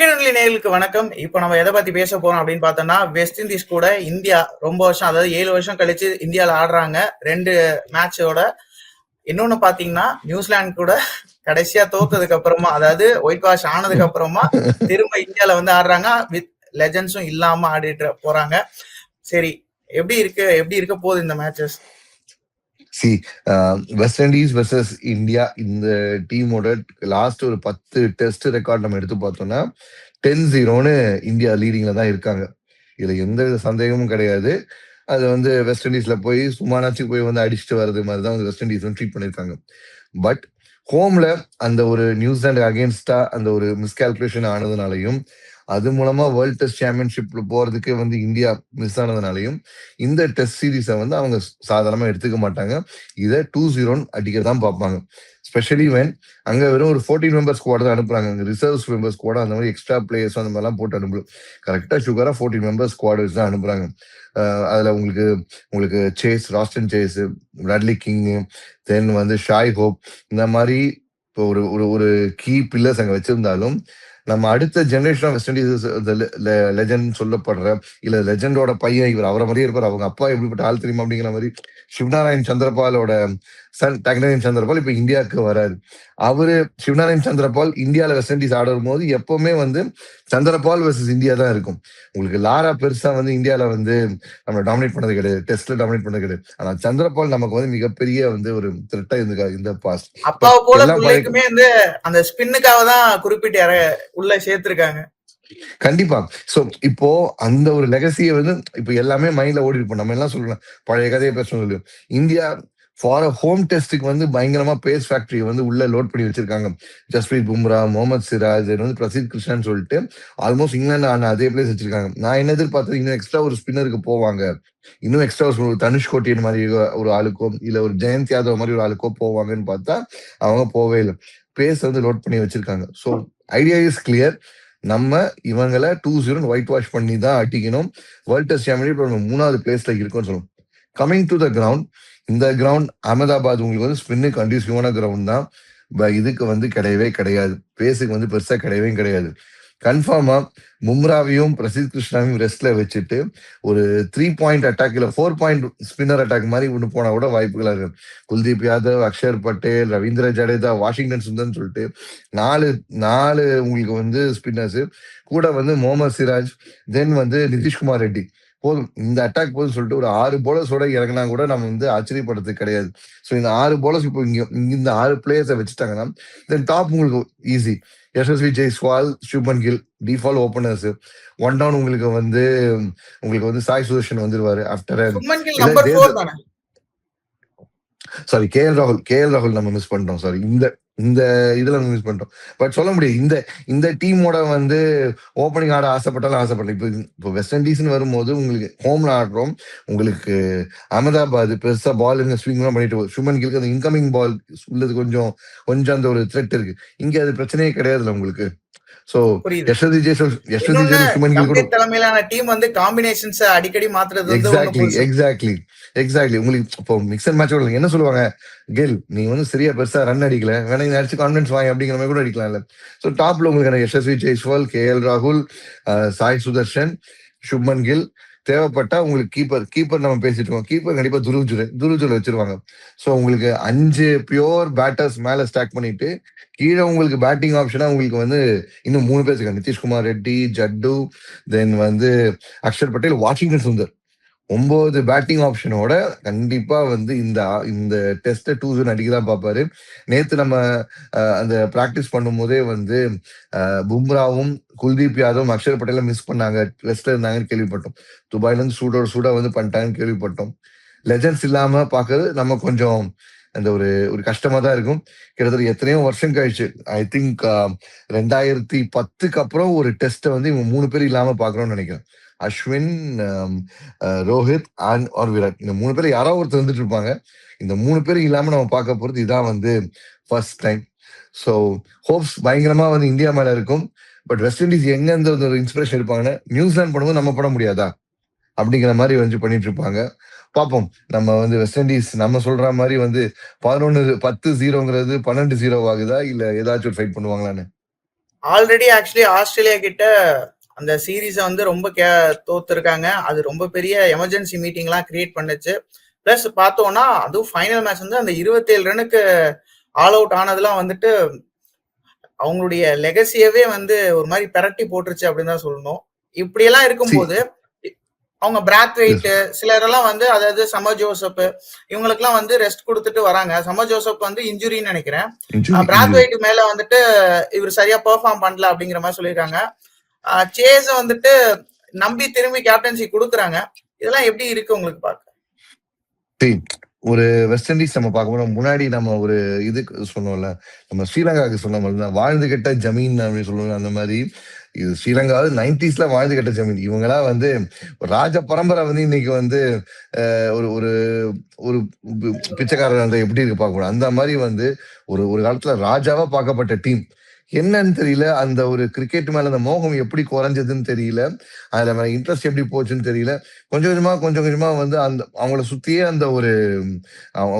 Cricket நேர்களுக்கு வணக்கம். இப்போ நம்ம எதை பத்தி பேச போறோம் அப்படின்னு பார்த்தோம்னா வெஸ்ட் இண்டீஸ் கூட இந்தியா ரொம்ப வருஷம் அதாவது ஏழு வருஷம் கழிச்சு இந்தியாவில் ஆடுறாங்க. ரெண்டு மேட்சோட இன்னொன்னு பாத்தீங்கன்னா நியூசிலாந்து கூட கடைசியா தோத்ததுக்கு அப்புறமா அதாவது ஒயிட் வாஷ் ஆனதுக்கு அப்புறமா திரும்ப இந்தியால வந்து ஆடுறாங்க. வித் லெஜன்ஸும் இல்லாம ஆடிட்டு போறாங்க. சரி எப்படி இருக்கு எப்படி இருக்க போகுது இந்த matches see West Indies versus India இந்த டீமோட லாஸ்ட் ஒரு பத்து டெஸ்ட் ரெக்கார்ட் நம்ம எடுத்து பார்த்தோம்னா டென் ஜீரோன்னு இந்தியா லீடிங்ல தான் இருக்காங்க. இதுல எந்த வித சந்தேகமும் கிடையாது. அது வந்து வெஸ்ட் இண்டீஸ்ல போய் சும்மானாச்சு போய் வந்து அடிச்சுட்டு வர்றது மாதிரி தான் வந்து வெஸ்ட் இண்டீஸ் வந்து ட்ரீட் பண்ணிருக்காங்க பட் ஹோம்ல அந்த ஒரு நியூசிலாண்டு அகேன்ஸ்டா அந்த ஒரு மிஸ்கால்குலேஷன் ஆனதுனாலையும் அது மூலமா வேர்ல்ட் டெஸ்ட் சாம்பியன்ஷிப்ல போறதுக்கு வந்து இந்தியா மிஸ் ஆனதுனாலையும் இந்த டெஸ்ட் சீரீஸை வந்து அவங்க சாதாரணமா எடுத்துக்க மாட்டாங்க. இதை டூ ஜீரோன்னு அடிக்க தான் பார்ப்பாங்க. ஸ்பெஷலி வென் அங்க வெறும் ஒரு ஃபோர்டீன் மெம்பர்ஸ் கூட தான் அனுப்புறாங்க. ரிசர்வ்ஸ் மெம்பர்ஸ் கூட அந்த மாதிரி எக்ஸ்ட்ரா பிளேயர்ஸ் அந்த மாதிரிலாம் போட்டு அனுப்பலாம் கரெக்டா சுகரா ஃபோர்டீன் மெம்பர்ஸ் ஸ்குவாட் தான் அனுப்புறாங்க. அதுல உங்களுக்கு உங்களுக்கு சேஸ் ராஸ்டன் சேஸ் ரட்லி கிங் தென் வந்து ஷாய் ஹோப் இந்த மாதிரி இப்போ ஒரு ஒரு ஒரு கீ பில்லர்ஸ் அங்க வச்சிருந்தாலும் நம்ம அடுத்த generation of West Indies legend சொல்லப்படுற இல்ல லெஜண்டோட பையன் இவர் அவரை மாதிரியே இருப்பார். அவங்க அப்பா எப்படிப்பட்ட ஆள் தெரியுமா அப்படிங்கிற மாதிரி சிவநாராயண் சந்திரபாலோட சன் டக்னராயன் சந்திரபால் இப்ப இந்தியாவுக்கு வராரு. அவரு சிவநாராயண் சந்திரபால் இந்தியால வெஸ்ட் இண்டீஸ் ஆடும் போது எப்பவுமே வந்து சந்திரபால் வர்சஸ் இந்தியா தான் இருக்கும். உங்களுக்கு லாரா பெருசா வந்து இந்தியால வந்து நம்ம டாமினேட் பண்ணது கிடையாது. டெஸ்ட்ல டாமினேட் பண்ணது கிடையாது. ஆனா சந்திரபால் நமக்கு வந்து மிகப்பெரிய வந்து ஒரு த்ரெட்டா இந்த இந்த பாஸ்ட் அப்பாவை போல பிள்ளைக்குமே வந்து அந்த ஸ்பின்னுக்காக தான் குறிப்பிட்டு உள்ள சேர்த்திருக்காங்க. கண்டிப்பா. சோ இப்போ அந்த ஒரு லெகசியை வந்து இப்போ எல்லாமே மைண்ட்ல ஓடி இருப்போம் நம்ம எல்லாம் சொல்லலாம் பழைய கதையை பேசணும் சொல்லி. இந்தியா ஃபார் அ ஹோம் டெஸ்ட்டுக்கு வந்து பயங்கரமா பேஸ் ஃபேக்டரியை வந்து உள்ள லோட் பண்ணி வச்சிருக்காங்க. ஜஸ்பிரீத் பும்ரா முகமது சிராஜ் வந்து பிரசித் கிருஷ்ணன் சொல்லிட்டு ஆல்மோஸ்ட் இங்கிலாந்து ஆன அதே பிளேஸ் வச்சிருக்காங்க. நான் என்ன எதிர்பார்த்தது? இன்னும் எக்ஸ்ட்ரா ஒரு ஸ்பின்னருக்கு போவாங்க. இன்னும் எக்ஸ்ட்ரா ஒரு தனுஷ் கோட்டியன் மாதிரி ஒரு ஆளுக்கோ இல்ல ஒரு ஜெயந்த் யாதவ் மாதிரி ஒரு ஆளுக்கோ போவாங்கன்னு பார்த்தா அவங்க போவே இல்லை. பேஸ் வந்து லோட் பண்ணி வச்சிருக்காங்க. ஸோ ஐடியா இஸ் கிளியர் நம்ம இவங்களை டூ ஜீரோ ஒயிட் வாஷ் பண்ணி தான் அட்டிக்கணும் வேர்ல்ட் டெஸ்ட் சாம்பியன் மூணாவது பிளேஸ்ல இருக்கும்னு சொல்லுவோம். கமிங் டு த கிரவுண்ட் இந்த கிரவுண்ட் அகமதாபாத் உங்களுக்கு வந்து ஸ்பின்னு கண்டியூசிவான கிரவுண்ட் தான். இதுக்கு வந்து கிடையவே கிடையாது. பேஸுக்கு வந்து பெருசாக கிடையவே கிடையாது. கன்ஃபார்மா மும்ராவையும் பிரசித் கிருஷ்ணாவையும் ரெஸ்ட்ல வச்சுட்டு ஒரு த்ரீ பாயிண்ட் அட்டாக் இல்லை ஃபோர் பாயிண்ட் ஸ்பின்னர் அட்டாக் மாதிரி ஒன்று போனா கூட வாய்ப்புகளாக இருக்கு. குல்தீப் யாதவ் அக்ஷர் பட்டேல் ரவீந்திர ஜடேஜா வாஷிங்டன் சுந்தர்னு சொல்லிட்டு நாலு நாலு உங்களுக்கு வந்து ஸ்பின்னர்ஸ் கூட வந்து மோமர் சிராஜ் தென் வந்து நிதிஷ்குமார் ரெட்டி. போதும். இந்த அட்டாக் போதும் சொல்லிட்டு ஒரு ஆறு போலர்ஸோட இறங்கினா கூட நம்ம வந்து ஆச்சரியப்படுறது கிடையாது. ஸோ இந்த ஆறு போலர்ஸ் இப்போ இங்க இந்த ஆறு பிளேயர்ஸை வச்சுட்டாங்கன்னா தென் டாப் உங்களுக்கு easy Yashasvi Jaiswal Shubman Gill defile openers one down உங்களுக்கு வந்து உங்களுக்கு வந்து சாய் சுதர்ஷன் வந்துருவாரு. ஆஃப்டர் சாரி கே எல் ராகுல் கே எல் ராகுல் நம்ம மிஸ் பண்ணிட்டோம். சாரி இந்த இந்த இதுல மிஸ் பண்ணிட்டோம் பட் சொல்ல முடியாது. இந்த இந்த டீமோட வந்து ஓப்பனிங் ஆட ஆசைப்பட்டாலும் ஆசைப்பட்டேன் இப்போ இப்போ வெஸ்ட் இண்டீஸ்னு வரும்போது உங்களுக்கு ஹோம்ல ஆடுறோம். உங்களுக்கு அகமதாபாத் பெருசா பால் இந்த ஸ்விங் எல்லாம் பண்ணிட்டு சுமன் கிலுக்கு அந்த இன்கமிங் பால் உள்ளது கொஞ்சம் கொஞ்சம் அந்த ஒரு த்ரெட் இருக்கு. இங்க அது பிரச்சனையே கிடையாதுல்ல உங்களுக்கு. சோ யஷ்வதி ஜெய்சல் யஷ்வதி ஜெய்சல் சுமன் கில் கூட தலைமையிலான டீம் வந்து காம்பினேஷன்ஸ் அடிக்கடி மாத்துறது எக்ஸாக்ட்லி எக்ஸாக்ட்லி எக்ஸாக்ட்லி உங்களுக்கு இப்போ மிக்சர் மேட்ச் என்ன சொல்லுவாங்க? கெல் நீ வந்து சரியா பெருசா ரன் அடிக்கல. வேணா நீ அடிச்சு கான்பிடன்ஸ் வாங்க அப்படிங்கிற மாதிரி கூட அடிக்கலாம்ல ஸோ டாப்ல உங்களுக்கு யசஸ்வி ஜெய்ஸ்வால் கே எல் ராகுல் சாய் சுதர்ஷன் சுப்மன் கில் தேவைப்பட்டா உங்களுக்கு கீப்பர் கீப்பர் நம்ம பேசிட்டு இருக்கோம். கீப்பர் கண்டிப்பா துருஜுல துருஜுல வச்சிருவாங்க. ஸோ உங்களுக்கு அஞ்சு பியோர் பேட்டர்ஸ் மேல ஸ்டாக் பண்ணிட்டு கீழே உங்களுக்கு பேட்டிங் ஆப்ஷனா உங்களுக்கு வந்து இன்னும் மூணு பேர் இருக்காங்க நிதிஷ்குமார் ரெட்டி ஜட்டு தென் வந்து அக்ஷர் பட்டேல் வாஷிங்டன் சுந்தர் ஒன்பது பேட்டிங் ஆப்ஷனோட கண்டிப்பா வந்து இந்த இந்த டெஸ்ட டூ ஜோன் அடிக்க தான் பார்ப்பாரு நேத்து நம்ம அந்த பிராக்டிஸ் பண்ணும் போதே வந்து பும்ராவும் குல்தீப் யாதவும் அக்ஷர் பட்டேல மிஸ் பண்ணாங்க. ரெஸ்ட்ல இருந்தாங்கன்னு கேள்விப்பட்டோம். துபாயில இருந்து சூடோட சூடா வந்து பண்ணிட்டாங்கன்னு கேள்விப்பட்டோம். லெஜன்ஸ் இல்லாம பாக்குறது நம்ம கொஞ்சம் அந்த ஒரு ஒரு கஷ்டமா தான் இருக்கும். கிட்டத்தட்ட எத்தனையோ வருஷம் கழிச்சு ஐ திங்க் ரெண்டாயிரத்தி பத்துக்கு அப்புறம் ஒரு டெஸ்ட்டை வந்து இவங்க மூணு பேர் இல்லாம பாக்குறோம்னு நினைக்கிறேன். Ashwin Rohit and or Virat. இந்த மூணு பேர் யாரோ ஒருத்தர் வந்துட்டு இருப்பாங்க. இந்த மூணு பேரும் இல்லாம நம்ம பார்க்க போறது இதான் வந்து ஃபர்ஸ்ட் டைம் ஸோ ஹோப்ஸ் பயங்கரமா வந்து இந்தியா மேல இருக்கும். பட் வெஸ்ட் இண்டீஸ் எங்க இருந்து ஒரு இன்ஸ்பிரேஷன் இருப்பாங்கன்னா நியூசிலாந்து பண்ணும்போது நம்ம பண்ண முடியாதா? அப்படிங்கிற மாதிரி வந்து பண்ணிட்டு இருப்பாங்க. பார்ப்போம். நம்ம வந்து வெஸ்ட் இண்டீஸ் நம்ம சொல்ற மாதிரி வந்து பதினொன்னு பத்து ஜீரோங்கிறது பன்னெண்டு ஜீரோ ஆகுதா? இல்ல ஏதாச்சும் ஒரு ஃபைட் பண்ணுவாங்களான்னு? ஆல்ரெடி ஆக்சுவலி ஆஸ்திரேலியா கிட்ட அந்த சீரீஸை வந்து ரொம்ப கே தோத்துருக்காங்க. அது ரொம்ப பெரிய எமர்ஜென்சி மீட்டிங்லாம் கிரியேட் பண்ணுச்சு. ப்ளஸ் பார்த்தோம்னா அதுவும் ஃபைனல் மேட்ச் வந்து அந்த இருபத்தேழு ரனுக்கு ஆல் அவுட் ஆனதுலாம் வந்துட்டு அவங்களுடைய லெகசியவே வந்து ஒரு மாதிரி பெரட்டி போட்டுருச்சு அப்படின்னு தான் சொல்லணும். இப்படியெல்லாம் இருக்கும்போது அவங்க பிராத் வெயிட் சிலரெல்லாம் வந்து அதாவது சம ஜோசப் இவங்களுக்குலாம் வந்து ரெஸ்ட் கொடுத்துட்டு வராங்க. சம ஜோசப் வந்து இன்ஜுரின்னு நினைக்கிறேன். பிராத் வெயிட் மேல வந்துட்டு இவர் சரியா பெர்ஃபார்ம் பண்ணல அப்படிங்கிற மாதிரி சொல்லியிருக்காங்க. சேஸ் வந்துட்டு நம்பி திரும்பி கேப்டன்சி கொடுக்குறாங்க. இதெல்லாம் எப்படி இருக்கு உங்களுக்கு பார்க்க? ஒரு வெஸ்ட் இண்டீஸ் நம்ம பார்க்கும்போது முன்னாடி நம்ம ஒரு இதுக்கு சொன்னோம்ல நம்ம ஸ்ரீலங்காவுக்கு சொன்ன மாதிரி வாழ்ந்து கெட்ட ஜமீன் அப்படின்னு சொல்லுவோம் அந்த மாதிரி. இது ஸ்ரீலங்கா நைன்டிஸ்ல வாழ்ந்து கெட்ட ஜமீன் இவங்களா வந்து ராஜ பரம்பரை வந்து இன்னைக்கு வந்து ஒரு ஒரு ஒரு பிச்சைக்காரர் எப்படி இருக்கு பார்க்கக்கூடாது அந்த மாதிரி வந்து ஒரு ஒரு காலத்துல ராஜாவா பார்க்கப்பட்ட டீம். என்னன்னு தெரியல. அந்த ஒரு கிரிக்கெட் மேல அந்த மோகம் எப்படி குறைஞ்சதுன்னு தெரியல. அதுல மேல இன்ட்ரெஸ்ட் எப்படி போச்சுன்னு தெரியல. கொஞ்சம் கொஞ்சமா கொஞ்சம் கொஞ்சமா வந்து அந்த அவங்கள சுத்தியே அந்த ஒரு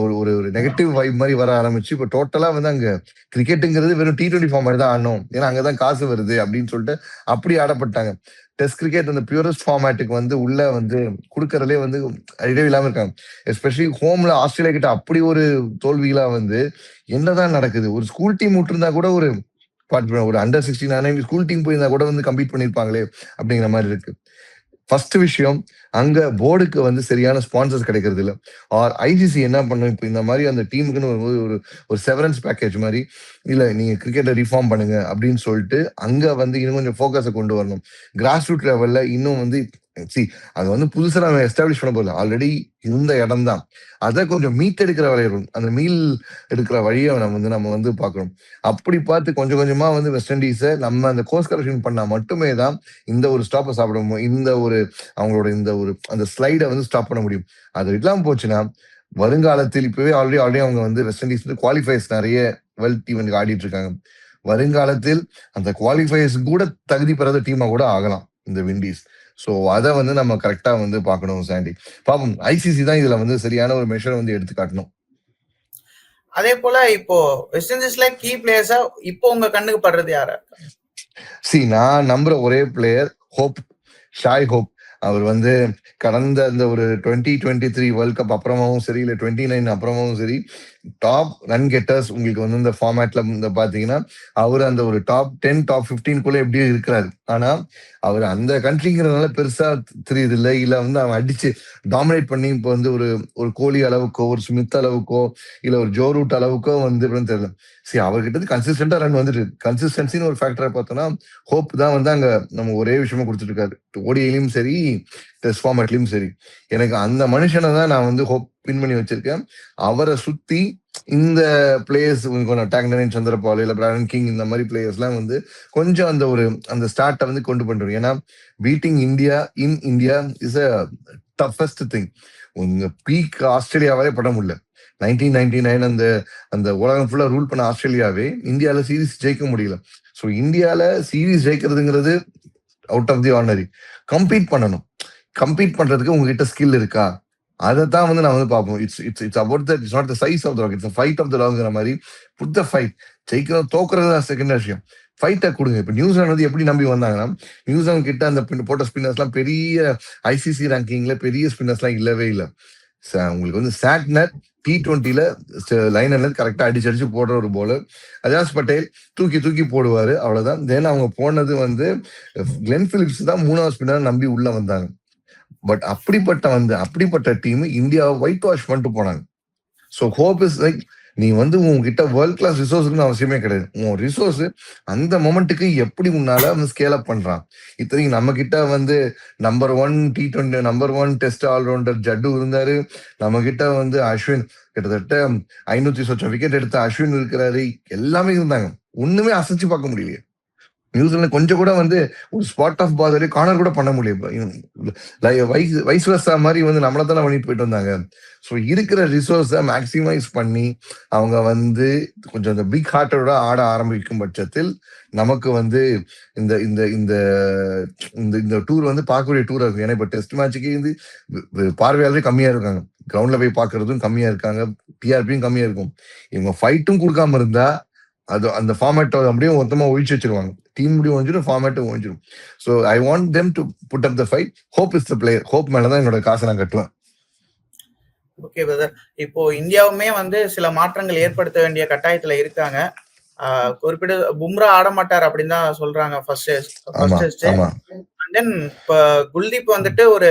ஒரு ஒரு நெகட்டிவ் வைப் மாதிரி வர ஆரம்பிச்சு இப்ப டோட்டலா வந்து அங்க கிரிக்கெட்டுங்கிறது வெறும் டி டுவெண்ட்டி ஃபார்ம் மாதிரி தான் ஆடணும். ஏன்னா அங்கதான் காசு வருது அப்படின்னு சொல்லிட்டு அப்படி ஆடப்பட்டாங்க. டெஸ்ட் கிரிக்கெட் அந்த பியூரஸ்ட் ஃபார்மேட்டுக்கு வந்து உள்ள வந்து கொடுக்கறதுலே வந்து ஐடியா இல்லாம இருக்காங்க. எஸ்பெஷலி ஹோம்ல ஆஸ்திரேலியா கிட்ட அப்படி ஒரு தோல்வியெல்லாம் வந்து என்னதான் நடக்குது? ஒரு ஸ்கூல் டீம் விட்டுருந்தா கூட ஒரு ஒரு அண்டர் சிக்ஸ்டீன் ஸ்கூல் டீம் போயிருந்தா கூட வந்து கம்ப்ளீட் பண்ணியிருப்பாங்களே அப்படிங்கிற மாதிரி இருக்கு. ஃபர்ஸ்ட் விஷயம் அங்க போர்டுக்கு வந்து சரியான ஸ்பான்சர்ஸ் கிடைக்கிறது இல்லை. ஆர் ஐஜிசி என்ன பண்ணும் இப்போ இந்த மாதிரி அந்த டீமுக்குன்னு ஒரு ஒரு செவரன்ஸ் பேக்கேஜ் மாதிரி இல்ல நீங்க கிரிக்கெட்டை ரிஃபார்ம் பண்ணுங்க அப்படின்னு சொல்லிட்டு அங்க வந்து இன்னும் கொஞ்சம் ஃபோக்கஸை கொண்டு வரணும். கிராஸ் ரூட் லெவல்ல இன்னும் வந்து சி அது வந்து புதுசாக நம்ம எஸ்டாப்ளிஷ் பண்ண போதும் ஆல்ரெடி இருந்த இடம் தான் அதை கொஞ்சம் மீட் எடுக்கிற அந்த மீல் எடுக்கிற வழியை நம்ம வந்து நம்ம வந்து பார்க்கணும். அப்படி பார்த்து கொஞ்சம் கொஞ்சமாக வந்து வெஸ்ட் இண்டீஸை நம்ம அந்த கோர்ஸ் கரெக்ஷன் பண்ணால் மட்டுமே தான் இந்த ஒரு ஸ்டாப்பை சாப்பிட முடியும். இந்த ஒரு அவங்களோட இந்த ஒரு அந்த ஸ்லைடை வந்து ஸ்டாப் பண்ண முடியும். அது இல்லாமல் போச்சுன்னா வருங்காலத்தில் இப்பவே ஆல்ரெடி ஆல்ரெடி அவங்க வந்து வெஸ்ட் இண்டீஸ் வந்து குவாலிஃபைஸ் நிறைய வெல்த் ஈவெண்ட் ஆடிட்டு இருக்காங்க. வருங்காலத்தில் அந்த குவாலிஃபைஸ் கூட தகுதி பெறாத டீமா கூட ஆகலாம் இந்த விண்டீஸ் ஸோ அதை வந்து நம்ம கரெக்டா வந்து பார்க்கணும் சாண்டி பாப்போம் ஐசிசி தான் இதுல வந்து சரியான ஒரு மெஷர் வந்து எடுத்து காட்டணும். அதே போல இப்போ வெஸ்ட் இண்டீஸ்ல கீ பிளேயர்ஸா இப்போ உங்க கண்ணுக்கு படுறது யாரு? சி நான் நம்புற ஒரே பிளேயர் ஹோப் ஷாய் ஹோப் அவர் வந்து கடந்த அந்த ஒரு twenty twenty three world cup அப்புறமாவும் சரி இல்லை டுவெண்ட்டி நைன் அப்புறமாவும் சரி டாப் ரன் கெட்டர்ஸ் உங்களுக்கு வந்து இந்த ஃபார்மேட்ல இந்த பாத்தீங்கன்னா அவர் அந்த ஒரு டாப் டென் டாப் ஃபிஃப்டீன்குள்ளே எப்படியோ இருக்கிறாரு. ஆனா அவர் அந்த கண்ட்ரிங்கிறதுனால பெருசா தெரியுது இல்லை இல்ல வந்து அவன் அடிச்சு டாமினேட் பண்ணி இப்போ வந்து ஒரு ஒரு கோழி அளவுக்கோ ஒரு ஸ்மித் அளவுக்கோ இல்ல ஒரு ஜோ ரூட் அளவுக்கோ வந்து தெரியல. சரி அவர்கிட்ட கன்சிஸ்டண்டா ரன் வந்துட்டு கன்சிஸ்டன்சின்னு ஒரு ஃபேக்டரை பார்த்தோம்னா ஹோப் தான் வந்து அங்க நம்ம ஒரே விஷயமா கொடுத்துட்டு இருக்காரு ஓடியிலையும் சரி டெஸ்ட் ஃபார்மேட்லயும் சரி. எனக்கு அந்த மனுஷனை தான் நான் வந்து ஹோப் பின் பண்ணி வச்சிருக்கேன். அவரை சுத்தி இந்த பிளேயர்ஸ் டேக்னரின் சந்திரபால் இல்ல பிராரன் கிங் இந்த மாதிரி பிளேயர்ஸ்லாம் வந்து கொஞ்சம் அந்த ஒரு அந்த ஸ்டார்ட்டை வந்து கொண்டு பண்றோம் ஏன்னா beating India in India is a toughest thing peak ஆஸ்திரேலியாவே பட முடியல நைன்டீன் நைன்டி நைன் அந்த அந்த உலகம் ஃபுல்லா ரூல் பண்ண ஆஸ்திரேலியாவே இந்தியாவில் சீரீஸ் ஜெயிக்க முடியல. ஸோ இந்தியாவில series ஜெயிக்கிறதுங்கிறது out of the ordinary compete பண்ணணும். கம்பீட் பண்றதுக்கு உங்ககிட்ட ஸ்கில் இருக்கா? அதை தான் வந்து நான் வந்து பார்ப்போம். It's it's it's about the it's not the size of the rock it's fight of the லாக்ங்கிற மாதிரி. புட் த ஃபைட் ஜெயிக்கிறது தோக்குறது தான் செகண்ட் விஷயம். ஃபைட்டை கொடுங்க. இப்போ நியூசிலாந்து வந்து எப்படி நம்பி வந்தாங்கன்னா நியூசிலாந்து கிட்ட அந்த போட்ட ஸ்பின்னர்ஸ்லாம் பெரிய ஐசிசி ரேங்கிங்ல பெரிய ஸ்பின்னர்ஸ்லாம் இல்லவே இல்லை. உங்களுக்கு வந்து சாட்னர் டி டுவெண்ட்டில லைனர்ல கரெக்டா அடிச்சு அடிச்சு போடுற ஒரு போலர் அஜாஸ் பட்டேல் தூக்கி தூக்கி போடுவாரு அவ்வளவுதான். தென் அவங்க போனது வந்து கிளென் பிலிப்ஸ் தான் மூணாவது ஸ்பின்னர் நம்பி உள்ள வந்தாங்க. பட் அப்படிப்பட்ட வந்து அப்படிப்பட்ட டீம் இந்தியாவை ஒயிட் வாஷ் பண்ணிட்டு போனாங்க. ஸோ ஹோப் இஸ் லைக் நீ வந்து உங்ககிட்ட வேர்ல்ட் கிளாஸ் ரிசோர்ஸ்னு அவசியமே கிடையாது. உன் ரிசோர்ஸ் அந்த மொமெண்ட்டுக்கு எப்படி உன்னால வந்து ஸ்கேல் அப் பண்றான்? இத்தனைக்கு நம்ம கிட்ட வந்து number one T twenty number one test allrounder Jaddu இருந்தாரு. நம்ம கிட்ட வந்து அஸ்வின் கிட்டத்தட்ட ஐநூத்தி சொச்சம் விக்கெட் எடுத்த அஸ்வின் இருக்கிறாரு. எல்லாமே இருந்தாங்க. ஒண்ணுமே அசைச்சு பார்க்க முடியலையே. நியூசிலாந்து கொஞ்சம் கூட வந்து ஒரு ஸ்பாட் ஆஃப் பாதர் கார்னர் கூட பண்ண முடியும் வைஸ் வர்ஸா மாதிரி வந்து நம்மள தானே பண்ணிட்டு போயிட்டு வந்தாங்க. ஸோ இருக்கிற ரிசோர்ஸை மேக்சிமைஸ் பண்ணி அவங்க வந்து கொஞ்சம் இந்த பிக் ஹார்ட்டோட ஆட ஆரம்பிக்கும் பட்சத்தில் நமக்கு வந்து இந்த இந்த இந்த இந்த இந்த டூர் வந்து பார்க்கக்கூடிய டூர் இருக்கும். ஏன்னா இப்போ டெஸ்ட் மேட்சுக்கு வந்து பார்வையாளரே கம்மியாக இருக்காங்க. கிரவுண்டில் போய் பார்க்கறதும் கம்மியாக இருக்காங்க. டிஆர்பியும் கம்மியாக இருக்கும். இவங்க ஃபைட்டும் கொடுக்காம இருந்தா அது அந்த ஃபார்மேட் அப்படியே மொத்தமா ஒழிச்சு வச்சிருவாங்க. டீம் முடியும் ஒழிஞ்சிடும் ஃபார்மேட்டும் ஒழிஞ்சிடும் so I want them to put up the fight Hope is the player Hope மேலதான் என்னோட காசை நான் கட்டுவேன். ஓகே பிரதர் இப்போ இந்தியாவுமே வந்து சில மாற்றங்கள் ஏற்படுத்த வேண்டிய கட்டாயத்துல இருக்காங்க. ஆஹ் குறிப்பிட்ட பும்ரா ஆட மாட்டார் அப்படின்னு தான் சொல்றாங்க ஃபர்ஸ்ட் தென் இப்ப குல்தீப் வந்துட்டு ஒரு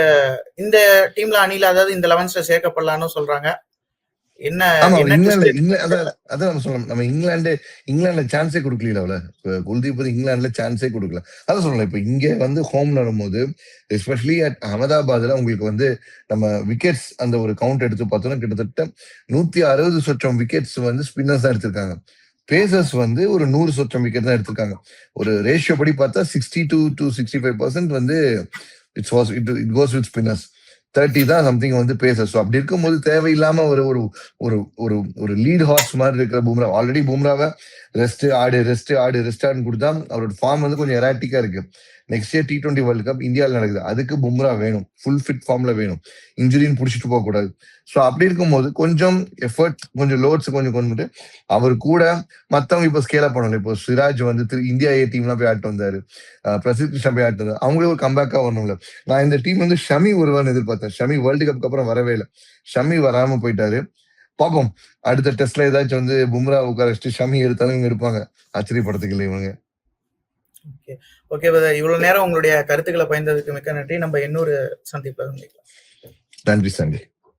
இந்த டீம்ல அணில அதாவது இந்த லெவன்ஸ்ல சேர்க்கப்படலாம்னு சொல்றாங்க. இங்கிலாந்து இங்கிலாந்துல சான்ஸே கொடுக்கல அவள. குல்தீப் இங்கிலாந்துல சான்ஸே கொடுக்கல. அதான் சொல்லலாம் இப்ப இங்க வந்து ஹோம்ல வரும்போது எஸ்பெஷலி அட் அகமதாபாத்ல உங்களுக்கு வந்து நம்ம விக்கெட்ஸ் அந்த ஒரு கவுண்ட் எடுத்து பார்த்தோம்னா கிட்டத்தட்ட நூத்தி அறுபது சொச்சம் விக்கெட்ஸ் வந்து ஸ்பின்னர்ஸ் தான் எடுத்திருக்காங்க. பேசர்ஸ் வந்து ஒரு நூறு சொச்சம் விக்கெட் தான் எடுத்திருக்காங்க. ஒரு ரேஷியோ படி பார்த்தா sixty two to sixty five percent வந்து it's was it it goes with spinners thirty தான் சம்திங் வந்து பேச ஸோ அப்படி இருக்கும்போது தேவையில்லாம ஒரு ஒரு ஒரு ஒரு ஒரு லீட் ஹார்ஸ் மாதிரி இருக்கிற பும்ரா ஆல்ரெடி பும்ராவை ரெஸ்ட் ஆடு ரெஸ்ட் ஆடு ரெஸ்ட் ஆடுன்னு கொடுத்தா அவரோட ஃபார்ம் வந்து கொஞ்சம் எராட்டிக்கா இருக்கு. Next year T twenty world cup இந்தியாவில் நடக்குது. அதுக்கு பும்ரா வேணும். ஃபுல் ஃபிட் ஃபார்ம்ல வேணும். இன்ஜுரின்னு பிடிச்சிட்டு போகக்கூடாது ஸோ அப்படி இருக்கும்போது கொஞ்சம் எஃபர்ட் கொஞ்சம் லோட்ஸ் கொஞ்சம் கொண்டு அவர் கூட மற்றவங்க இப்போ ஸ்கேல் அப் பண்ணல இப்போ சிராஜ் வந்து திரு இந்தியா ஏ டீம்லாம் போய் ஆட்டு வந்தாரு. பிரசித் கிருஷ்ணா போய் ஆட்டு வந்தார். அவங்களே ஒரு கம்பேக்காக வரணும்ல. நான் இந்த டீம் வந்து ஷமி ஒருவன் எதிர்பார்த்தேன். ஷமி வேர்ல்டு கப்புக்கு அப்புறம் வரவே இல்லை. ஷமி வராமல் போயிட்டாரு. பார்ப்போம் அடுத்த டெஸ்ட்ல ஏதாச்சும் வந்து பும்ரா உட்கார வச்சுட்டு ஷமி எடுத்தாலும் இவங்க எடுப்பாங்க. ஆச்சரியப்படுத்துக்கல இல்லை இவங்க ஓகே ஓகே பிரதர் இவ்வளவு நேரம் உங்களுடைய கருத்துக்களை பயந்ததுக்கு மிக்க நன்றி. நம்ம இன்னொரு சந்திப்பாக நன்றி சந்தி.